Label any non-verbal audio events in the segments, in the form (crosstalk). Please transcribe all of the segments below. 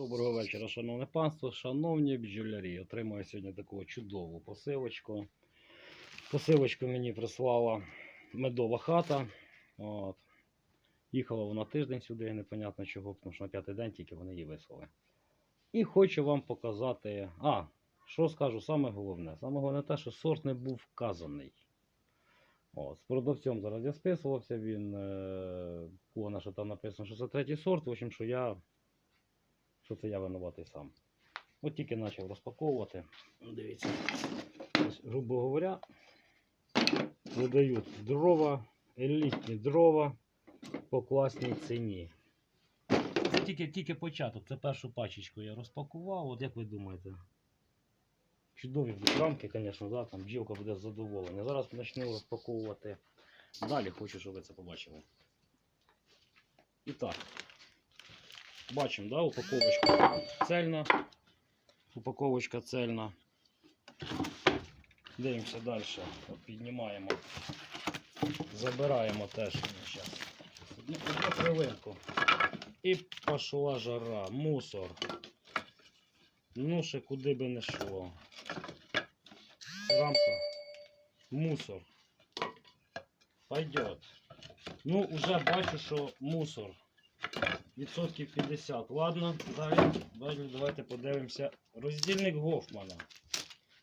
Доброго вечора, шановне панство, шановні бджолярі. Отримую сьогодні таку чудову посилочку. Посилочку мені прислала медова хата. От. Їхала вона тиждень сюди, непонятно чого, тому що на п'ятий день тільки вони її вислали. І хочу вам показати. А, що скажу, саме головне. Саме головне те, що сорт не був вказаний. От, з продавцем зараз я списувався, він е, було, там написано, що це третій сорт, в общем, що я що це я винуватий сам. От тільки почав розпаковувати. Дивіться, ось, грубо говоря, видають дрова, елітні дрова по класній ціні. Це тільки, тільки початок. Це першу пачечку я розпакував. От як ви думаєте? Чудові рамки, звісно, да, там бджілка буде задоволена. Зараз почну розпаковувати. Далі хочу, щоб ви це побачили. І так. Бачимо, да, упаковочка цельна. Упаковочка цельна. Дивимося далі. Піднімаємо. Забираємо теж. Одну, хвилинку. І пішла жара. Мусор. Ну ще куди би не йшло. Рамка. Мусор. Пойдет. Ну, уже бачу, що мусор. Відсотків 50. Ладно, далі, далі давайте подивимося. Роздільник Гофмана.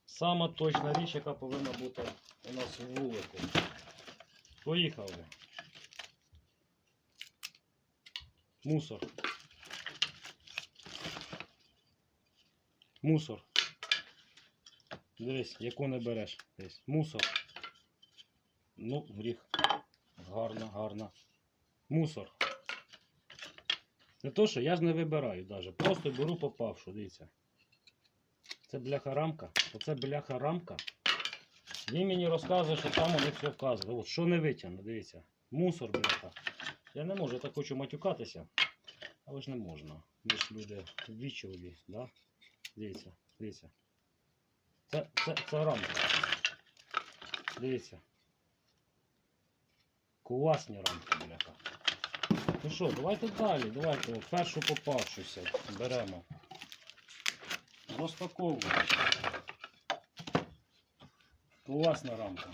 Сама точна річ, яка повинна бути у нас у вулику. Поїхали. Мусор. Мусор. Дивись, яку не береш. Дивись. Мусор. Ну, гріх. Гарно, гарно. Мусор. Не то, що я ж не вибираю навіть. Просто беру попавшу, дивіться. Це бляха рамка. Оце бляха рамка. Він мені розказує, що там них все вказано. От що не витягну, дивіться. Мусор, бляха. Я не можу, я так хочу матюкатися. Але ж не можна. Ми ж люди вічливі, да? Дивіться, дивіться. Це, це, це рамка. Дивіться. Класні рамки, бляха. Ну що, давайте далі, давайте першу попавшуся беремо. Розпаковуємо. Класна рамка.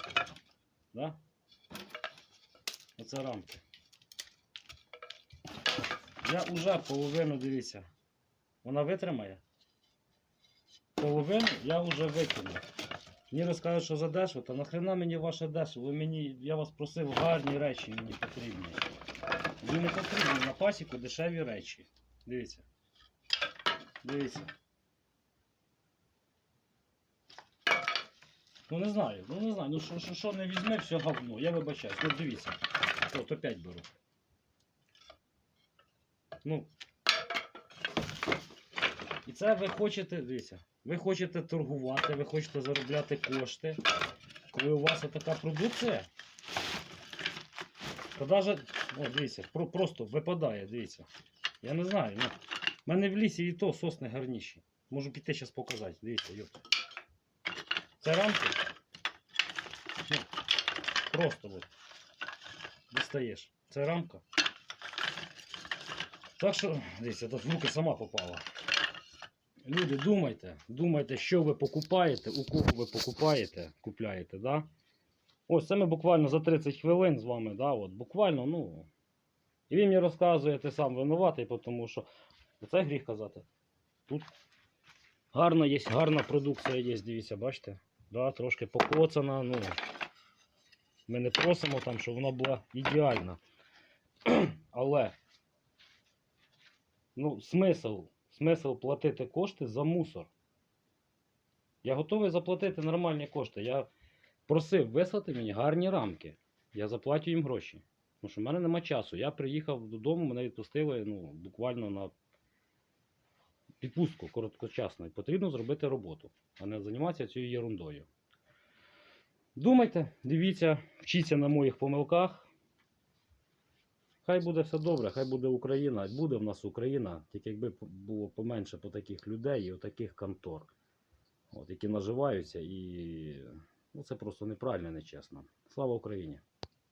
Да? Оце рамки. Я вже половину, дивіться. Вона витримає. Половину я вже викинув. Мені розкажуть, що за дешево, та нахрена мені ваше дешево? Ви мені, я вас просив, гарні речі мені потрібні. Ви не потрібні на пасіку дешеві речі. Дивіться. Дивіться. Ну не знаю, ну не знаю, ну що, що, що не візьме, все говно. Я вибачаюсь. Ну дивіться. От опять беру. Ну. І це ви хочете, дивіться, ви хочете торгувати, ви хочете заробляти кошти. Коли у вас така продукція, навіть, о, дивіться, про, просто випадає, дивіться. Я не знаю, ну. В мене в лісі і то сосни гарніші. Можу піти зараз показати. Дивіться, йоп. Це рамки. Ну, просто от. Дістаєш. Це рамка. Так що, дивіться, тут в руки сама попала. Люди, думайте, думайте, що ви покупаєте, у кого ви покупаєте, купляєте, да? Ось це ми буквально за 30 хвилин з вами, да, от, буквально, ну. І він мені розказує, ти сам винуватий, тому що це гріх казати. Тут гарна є, гарна продукція є, дивіться, бачите? Да, трошки покоцана, ну. Ми не просимо там, щоб вона була ідеальна. (clears throat) Але ну, смисл, смисл платити кошти за мусор. Я готовий заплатити нормальні кошти. Я просив вислати мені гарні рамки. Я заплатю їм гроші. Тому що в мене нема часу. Я приїхав додому, мене відпустили ну, буквально на відпустку короткочасно. Потрібно зробити роботу, а не займатися цією ерундою. Думайте, дивіться, вчіться на моїх помилках. Хай буде все добре, хай буде Україна. Буде в нас Україна, тільки якби було поменше по таких людей і таких контор, от, які наживаються і ну, це просто неправильно нечесно. Слава Україні!